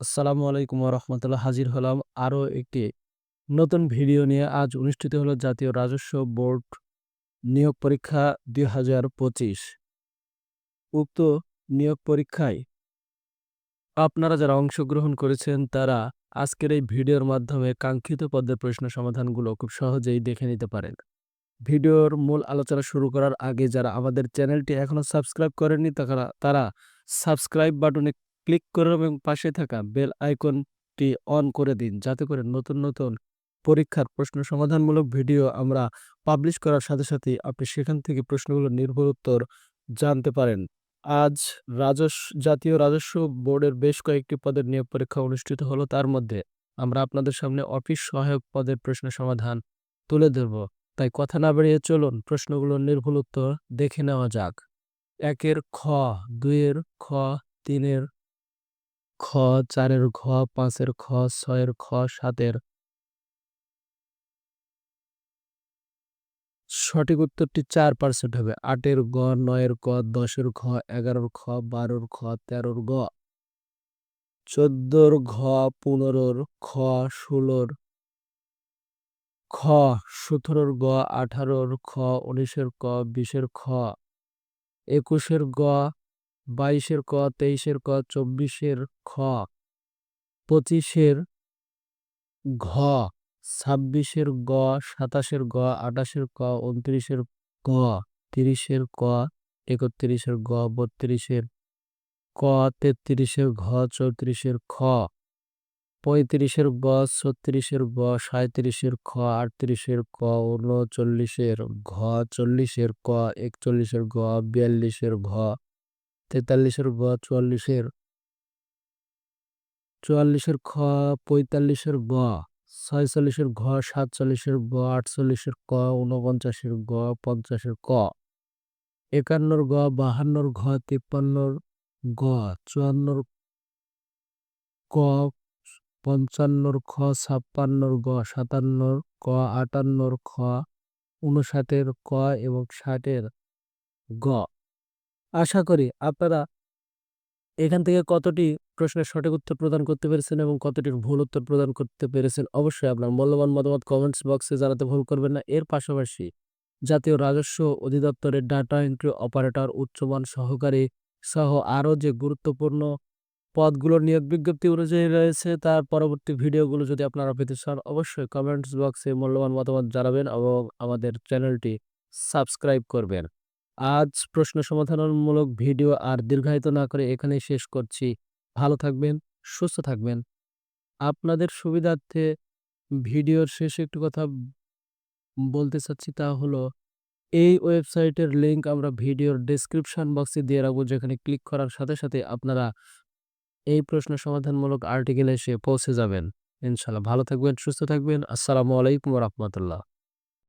আসসালামু আলাইকুম রহমতুল্লাহ। হাজির হলাম আরও একটি নতুন ভিডিও নিয়ে। আজ অনুষ্ঠিত হলো জাতীয় রাজস্ব বোর্ড নিয়োগ পরীক্ষা দুই হাজার পঁচিশ। উক্ত নিয়োগ পরীক্ষায় আপনারা যারা অংশগ্রহণ করেছেন, তারা আজকের এই ভিডিওর মাধ্যমে কাঙ্ক্ষিত পদের প্রশ্ন সমাধানগুলো খুব সহজেই দেখে নিতে পারেন। ভিডিওর মূল আলোচনা শুরু করার আগে যারা আমাদের চ্যানেলটি এখনও সাবস্ক্রাইব করেননি তারা সাবস্ক্রাইব বাটনে ক্লিক করুন এবং পাশে থাকা বেল আইকনটি অন করে দিন। যাতে করে নতুন নতুন পরীক্ষার প্রশ্ন সমাধানমূলক ভিডিও আমরা পাবলিশ করার সাথে সাথে আপনি সেখান থেকে প্রশ্নগুলোর নির্ভুল উত্তর জানতে পারেন। আজ রাজস্ব জাতীয় রাজস্ব বোর্ডের বেশ কয়েকটি পদের নিয়োগ পরীক্ষা অনুষ্ঠিত হলো। তার মধ্যে আমরা আপনাদের সামনে অফিস সহায়ক পদের প্রশ্ন সমাধান তুলে ধরব। তাই কথা না বেরিয়ে চলুন প্রশ্নগুলোর নির্ভুল উত্তর দেখে নেওয়া যাক। একের খ, দুইয়ের খ, তিনের খ, চারের ঘ, পাঁচের খ, ছয়ের খ, সাতের। সঠিক উত্তরটি চার পার্সেন্ট হবে। আটের গ নয়ের ক দশের খ এগারোর খ বারোর খ তেরোর গ চোদ্দোর ঘ, পনেরোর খ ষোলোর খ সতেরোর গ আঠারোর খ উনিশের ক বিশের খ একুশের গ বাইশের ক, তেইশের ক, চব্বিশের খ, পঁচিশের ঘ, ছাব্বিশের গ, সাতাশের গ, আঠাশের ক উনত্রিশের ক, তিরিশের ক, একত্রিশের গ, বত্রিশের ক, তেত্রিশের ঘ, চৌত্রিশের খ, পঁয়ত্রিশের গ, ছত্রিশের গ সাঁত্রিশের খ, আটত্রিশের ক উনচল্লিশের ঘ, চল্লিশের ক, একচল্লিশের গ, বিয়াল্লিশের ঘ তেতাল্লিশের গ চুয়াল্লিশের। চুয়াল্লিশের খ, পঁয়তাল্লিশের গ ছয়চল্লিশের ঘ, সাতচল্লিশের গ আটচল্লিশের ক উনপঞ্চাশের গ, পঞ্চাশের ক। একান্নর গ, বাহান্নর ঘ, তিপ্পান্নর গ, চুয়ান্নর ক, পঞ্চান্নর খ, ছাপ্পান্নর গ, সাতান্নর ক, আটান্নর খ উনষাটের ক এবং ষাটের গ। আশা করি আপনারা এখান থেকে কতটি প্রশ্নের সঠিক উত্তর প্রদান করতে পেরেছেন এবং কতটির ভুল উত্তর প্রদান করতে পেরেছেন অবশ্যই আপনার মূল্যবান মতামত কমেন্টস বক্সে জানাতে ভুল করবেন না। এর পাশাপাশি জাতীয় রাজস্ব অধিদপ্তরের ডাটা এন্ট্রি অপারেটর উচ্চমান সহকারী সহ আরও যে গুরুত্বপূর্ণ পদগুলোর নিয়োগ বিজ্ঞপ্তি অনুযায়ী রয়েছে, তার পরবর্তী ভিডিওগুলো যদি আপনারা পেতে চান, অবশ্যই কমেন্টস বক্সে মূল্যবান মতামত জানাবেন এবং আমাদের চ্যানেলটি সাবস্ক্রাইব করবেন। আজ প্রশ্ন সমাধানমূলক ভিডিও আর দীর্ঘায়িত না করে এখানেই শেষ করছি। ভালো থাকবেন, সুস্থ থাকবেন। আপনাদের সুবিধার্থে ভিডিওর শেষে একটু কথা বলতে চাচ্ছি তা হলো, এই ওয়েবসাইটের লিংক আমরা ভিডিওর ডেসক্রিপশন বক্সে দিয়ে রাখব, যেখানে ক্লিক করার সাথে সাথে আপনারা এই প্রশ্ন সমাধানমূলক আর্টিকেল এসে পৌঁছে যাবেন। ইনশাল্লাহ ভালো থাকবেন, সুস্থ থাকবেন। আসসালামু আলাইকুম রহমতুল্লাহ।